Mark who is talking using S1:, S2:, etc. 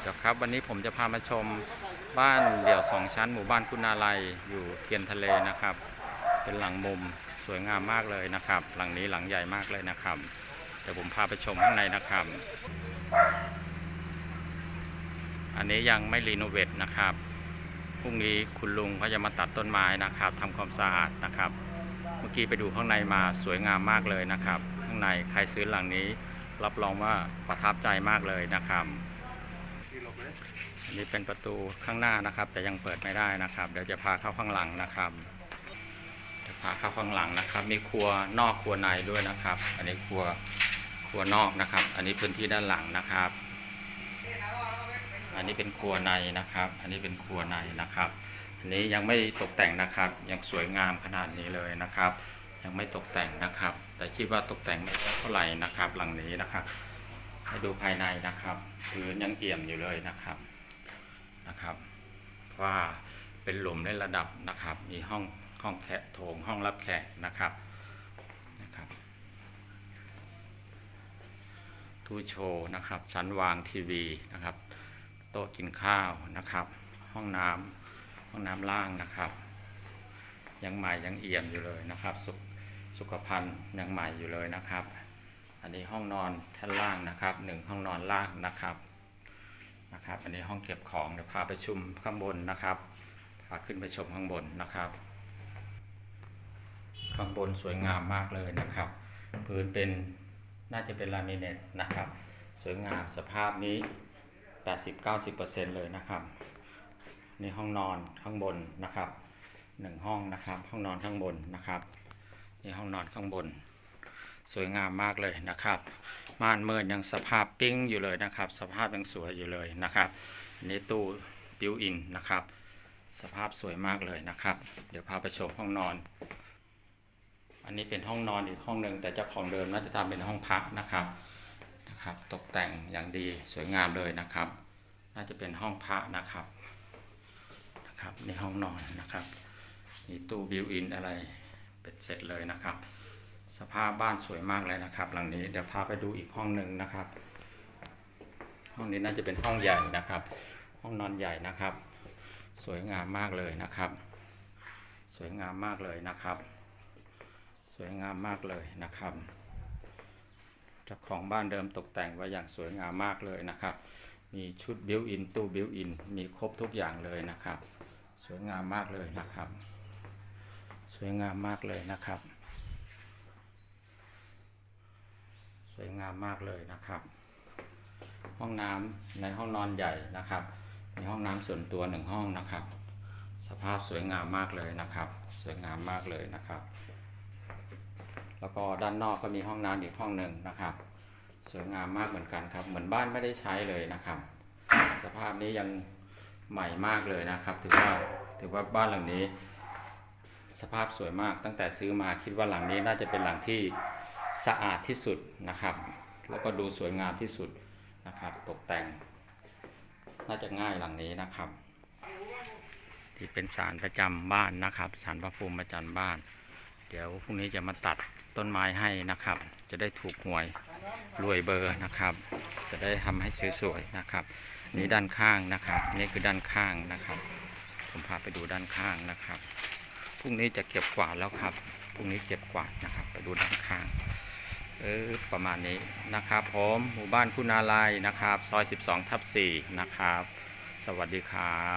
S1: เดี๋ยวครับวันนี้ผมจะพามาชมบ้านเดี่ยวสองชั้น หมู่บ้านคุณาลัยอยู่เทียนทะเลนะครับ เป็นหลังมุมสวยงามมากเลยนะครับ หลังนี้หลังใหญ่มากเลยนะครับเดี๋ยวผมพาไปชมข้างในนะครับ อันนี้ยังไม่รีโนเวทนะครับพรุ่งนี้คุณลุงเขาจะมาตัดต้นไม้นะครับทำความสะอาดนะครับ เมื่อกี้ไปดูข้างในมาสวยงามมากเลยนะครับ ข้างในใครซื้อหลังนี้รับรองว่าประทับใจมากเลยนะครับ อันนี้เป็นประตูข้างหน้านะครับ แต่ยังเปิดไม่ได้นะครับ เดี๋ยวจะพาเข้าข้างหลังนะครับจะพาเข้าข้างหลังนะครับ มีครัวนอกครัวในด้วยนะครับ อันนี้ครัวครัวนอกนะครับ อันนี้พื้นที่ด้านหลังนะครับ อันนี้เป็นครัวในนะครับ อันนี้เป็นครัวในนะครับ อันนี้ยังไม่ตกแต่งนะครับ ยังสวยงามขนาดนี้เลยนะครับ ยังไม่ตกแต่งนะครับ แต่คิดว่าตกแต่งไม่เท่าไหร่นะครับ หลังนี้นะครับ ให้ดูภายในนะครับพื้นยังเอี่ยมอยู่เลยนะครับนะครับว่าเป็นหลุมในระดับนะครับ มีห้องห้องแขกโถงห้องรับแขกนะครับนะครับตู้โชว์นะครับ ชั้นวางทีวีนะครับ โต๊ะกินข้าวนะครับ ห้องน้ำห้องน้ำล่างนะครับ ยังใหม่ยังเอี่ยมอยู่เลยนะครับ สุขสุขภัณฑ์ยังใหม่อยู่เลยนะครับ อันนี้ห้องนอนชั้นล่างนะครับหนึ่งห้องนอนล่างนะครับนะครับ อันนี้ห้องเก็บของเดี๋ยวพาไปชมข้างบนนะครับพาขึ้นไปชมข้างบนนะครับ ข้างบนสวยงามมากเลยนะครับ พื้นเป็นน่าจะเป็นลามิเนตนะครับ สวยงามสภาพนี้ 80-90%เลยนะครับนี่ห้องนอนข้างบนนะครับหนึ่งห้องนะครับ ห้องนอนข้างบนนะครับนี่ห้องนอนข้างบน สวยงามมากเลยนะครับ ม่านเมินยังสภาพปิ้งอยู่เลยนะครับ สภาพยังสวยอยู่เลยนะครับ อันนี้ตู้บิวอินนะครับ สภาพสวยมากเลยนะครับ เดี๋ยวพาไปชมห้องนอน อันนี้เป็นห้องนอนอีกห้องหนึ่งแต่เจ้าของเดิมน่าจะทำเป็นห้องพักนะครับนะครับ ตกแต่งอย่างดีสวยงามเลยนะครับ น่าจะเป็นห้องพระนะครับนะครับในห้องนอนนะครับมีตู้บิวอินอะไรเป็นเสร็จเลยนะครับ สภาพบ้านสวยมากเลยนะครับ หลังนี้เดี๋ยวพาไปดูอีกห้องหนึ่งนะครับ ห้องนี้น่าจะเป็นห้องใหญ่นะครับ ห้องนอนใหญ่นะครับ สวยงามมากเลยนะครับ สวยงามมากเลยนะครับ สวยงามมากเลยนะครับเจ้าของบ้านเดิมตกแต่งไว้อย่างสวยงามมากเลยนะครับ มีชุดบิวอินตู้บิวอินมีครบทุกอย่างเลยนะครับ สวยงามมากเลยนะครับ สวยงามมากเลยนะครับ สวยงามมากเลยนะครับ ห้องน้ำในห้องนอนใหญ่นะครับมีห้องน้ำส่วนตัวหนึ่งห้องนะครับ สภาพสวยงามมากเลยนะครับ สวยงามมากเลยนะครับ แล้วก็ด้านนอกก็มีห้องน้ำอีกห้องหนึ่งนะครับ สวยงามมากเหมือนกันครับ เหมือนบ้านไม่ได้ใช้เลยนะครับ สภาพนี้ยังใหม่มากเลยนะครับ ถือว่าถือว่าบ้านหลังนี้ สภาพสวยมากตั้งแต่ซื้อมาคิดว่าหลังนี้น่าจะเป็นหลังที่ สะอาดที่สุดนะครับ แล้วก็ดูสวยงามที่สุดนะครับ ตกแต่ง น่าจะง่ายหลังนี้นะครับ ที่เป็นสารประจำบ้านนะครับ สารพระภูมิประจำบ้าน เดี๋ยวพรุ่งนี้จะมาตัดต้นไม้ให้นะครับ จะได้ถูกหวยรวยเบอร์นะครับ จะได้ทำให้สวยๆนะครับ นี่ด้านข้างนะครับ นี่คือด้านข้างนะครับ ผมพาไปดูด้านข้างนะครับ รุ่งนี้จะเก็บกวาดแล้วครับ พรุ่งนี้เก็บกวาดนะครับ ไปดูด้านข้าง เออประมาณนี้นะครับผมหมู่บ้านคุณาลัยนะครับ ซอย 12 ทับ4นะครับ สวัสดีครับ